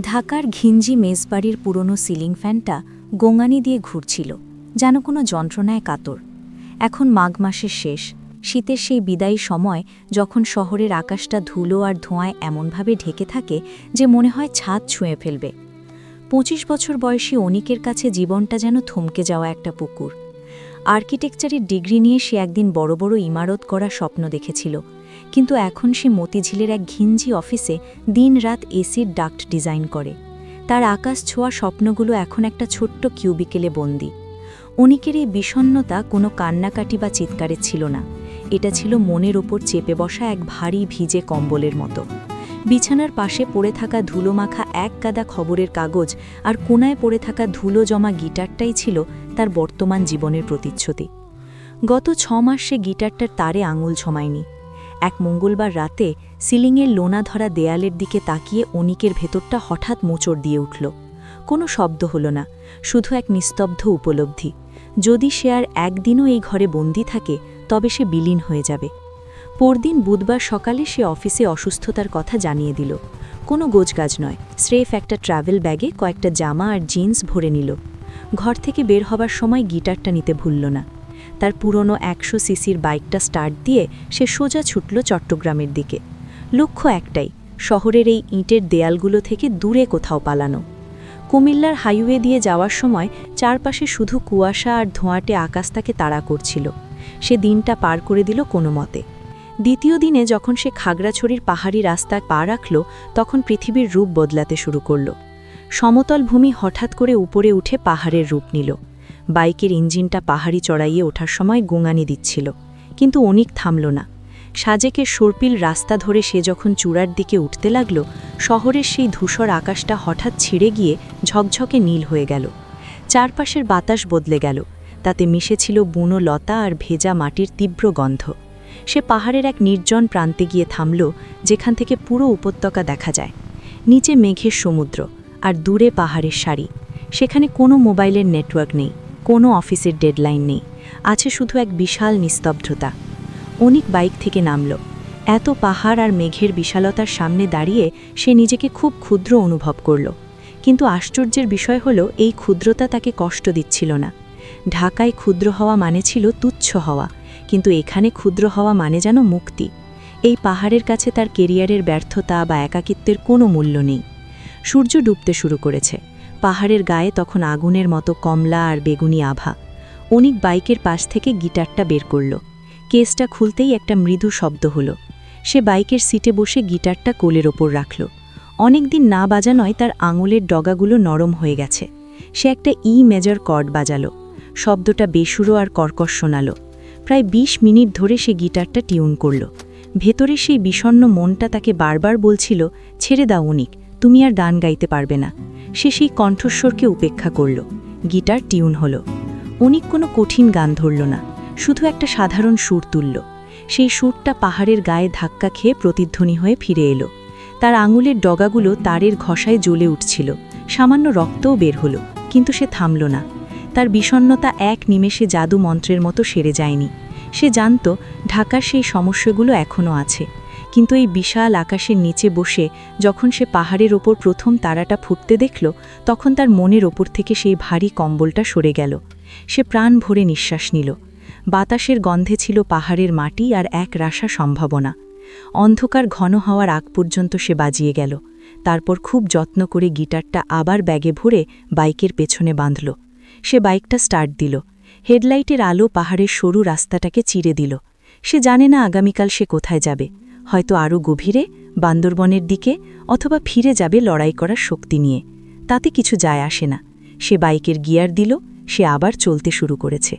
ঢাকার ঘিঞ্জি মেজবাড়ির পুরনো সিলিং ফ্যানটা গোঙানি দিয়ে ঘুরছিল, যেন কোনো যন্ত্রণায় কাতর। এখন মাঘ মাসের শেষ, শীতের সেই বিদায়ী সময় যখন শহরের আকাশটা ধুলো আর ধোঁয়ায় এমনভাবে ঢেকে থাকে যে মনে হয় ছাদ ছুঁয়ে ফেলবে। পঁচিশ বছর বয়সী অনিকের কাছে জীবনটা যেন থমকে যাওয়া একটা পুকুর। আর্কিটেকচারের ডিগ্রি নিয়ে সে একদিন বড় বড় ইমারত করা স্বপ্ন দেখেছিল কিন্তু এখন সে মতিঝিলের এক ঘিঞ্জি অফিসে দিনরাত এসির ডাক্ট ডিজাইন করে। তার আকাশ ছোঁয়া স্বপ্নগুলো এখন একটা ছোট্ট কিউবিকেলে বন্দি। অনিকের এই বিষণ্নতা কোনো কান্নাকাটি বা চিৎকারের ছিল না। এটা ছিল মনের ওপর চেপে বসা এক ভারী ভিজে কম্বলের মতো। বিছানার পাশে পড়ে থাকা ধুলোমাখা এক গাদা খবরের কাগজ আর কোনায় পড়ে থাকা ধুলো জমা গিটারটাই ছিল তার বর্তমান জীবনের প্রতিচ্ছতি গত ছ মাস সে গিটারটার তারে আঙুল ছমায়নি এক মঙ্গলবার রাতে সিলিংয়ের লোনা ধরা দেয়ালের দিকে তাকিয়ে অনিকের ভেতরটা হঠাৎ মোচড় দিয়ে উঠল। কোনো শব্দ হলো না, শুধু এক নিস্তব্ধ উপলব্ধি। যদি সে আর একদিনও এই ঘরে বন্দি থাকে, তবে সে বিলীন হয়ে যাবে। পরদিন বুধবার সকালে সে অফিসে অসুস্থতার কথা জানিয়ে দিল। কোনো গোজগাজ নয়, স্রেফ একটা ট্রাভেল ব্যাগে কয়েকটা জামা আর জিন্স ভরে নিল। ঘর থেকে বের হবার সময় গিটারটা নিতে ভুলল না। তার পুরনো একশো সিসির বাইকটা স্টার্ট দিয়ে সে সোজা ছুটল চট্টগ্রামের দিকে। লক্ষ্য একটাই, শহরের এই ইঁটের দেয়ালগুলো থেকে দূরে কোথাও পালানো। কুমিল্লার হাইওয়ে দিয়ে যাওয়ার সময় চারপাশে শুধু কুয়াশা আর ধোঁয়াটে আকাশ তাকে তাড়া করছিল। সে দিনটা পার করে দিল কোনো মতে। দ্বিতীয় দিনে যখন সে খাগড়াছড়ির পাহাড়ি রাস্তায় পা রাখল, তখন পৃথিবীর রূপ বদলাতে শুরু করল। সমতল ভূমি হঠাৎ করে উপরে উঠে পাহাড়ের রূপ নিল। বাইকের ইঞ্জিনটা পাহাড়ি চড়াইয়ে ওঠার সময় গোঙানি দিচ্ছিল। কিন্তু অনিক থামল না। সাজেকের সর্পিল রাস্তা ধরে সে যখন চূড়ার দিকে উঠতে লাগল, শহরের সেই ধূসর আকাশটা হঠাৎ ছিঁড়ে গিয়ে ঝকঝকে নীল হয়ে গেল। চারপাশের বাতাস বদলে গেল। তাতে মিশেছিল বুনো লতা আর ভেজা মাটির তীব্র গন্ধ। সে পাহাড়ের এক নির্জন প্রান্তে গিয়ে থামল, যেখান থেকে পুরো উপত্যকা দেখা যায়। নিচে মেঘের সমুদ্র আর দূরে পাহাড়ের সারি। সেখানে কোনো মোবাইলের নেটওয়ার্ক নেই। কোনো অফিসের ডেডলাইন নেই। আছে শুধু এক বিশাল নিস্তব্ধতা। অনিক বাইক থেকে নামল। এত পাহাড় আর মেঘের বিশালতার সামনে দাঁড়িয়ে সে নিজেকে খুব ক্ষুদ্র অনুভব করল। কিন্তু আশ্চর্যের বিষয় হল, এই ক্ষুদ্রতা তাকে কষ্ট দিচ্ছিল না। ঢাকায় ক্ষুদ্র হওয়া মানে ছিল তুচ্ছ হওয়া, কিন্তু এখানে ক্ষুদ্র হওয়া মানে যেন মুক্তি। এই পাহাড়ের কাছে তার কেরিয়ারের ব্যর্থতা বা একাকিত্বের কোনো মূল্য নেই। সূর্য ডুবতে শুরু করেছে। পাহাড়ের গায়ে তখন আগুনের মতো কমলা আর বেগুনি আভা। অনিক বাইকের পাশ থেকে গিটারটা বের করল। কেসটা খুলতেই একটা মৃদু শব্দ হলো। সে বাইকের সিটে বসে গিটারটা কোলের ওপর রাখল। অনেকদিন না বাজানয় তার আঙুলের ডগাগুলো নরম হয়ে গেছে। সে একটা ই মেজর কর্ড বাজালো। শব্দটা বেসুরো আর কর্কশ শোনালো। প্রায় ২০ মিনিট ধরে সে গিটারটা টিউন করল। ভেতরে সেই বিষণ্ন মনটা তাকে বারবার বলছিল, ছেড়ে দাও অনিক, তুমি আর গান গাইতে পারবে না। সে সেই কণ্ঠস্বরকে উপেক্ষা করল। গিটার টিউন হল। অনিক কোনো কঠিন গান ধরল না, শুধু একটা সাধারণ সুর তুলল। সেই সুরটা পাহাড়ের গায়ে ধাক্কা খেয়ে প্রতিধ্বনি হয়ে ফিরে এলো। তার আঙুলের ডগাগুলো তারের ঘষায় জ্বলে উঠছিল। সামান্য রক্তও বের হলো, কিন্তু সে থামল না। তার বিষণ্নতা এক নিমেষে জাদু মন্ত্রের মতো সেরে যায়নি। সে জানত ঢাকার সেই সমস্যাগুলো এখনও আছে। কিন্তু এই বিশাল আকাশের নিচে বসে যখন সে পাহাড়ের ওপর প্রথম তারাটা ফুটতে দেখল, তখন তার মনের ওপর থেকে সেই ভারী কম্বলটা সরে গেল। সে প্রাণ ভরে নিঃশ্বাস নিল। বাতাসের গন্ধে ছিল পাহাড়ের মাটি আর এক রাশা সম্ভাবনা। অন্ধকার ঘন হওয়ার আগ পর্যন্ত সে বাজিয়ে গেল। তারপর খুব যত্ন করে গিটারটা আবার ব্যাগে ভরে বাইকের পেছনে বাঁধল। সে বাইকটা স্টার্ট দিল। হেডলাইটের আলো পাহাড়ের সরু রাস্তাটাকে চিরে দিল। সে জানে না আগামীকাল সে কোথায় যাবে। হয়তো আরও গভীরে, বান্দরবনের দিকে অথবা ফিরে যাবে লড়াই করার শক্তি নিয়ে। তাতে কিছু যায় আসে না। সে বাইকের গিয়ার দিল, সে আবার চলতে শুরু করেছে।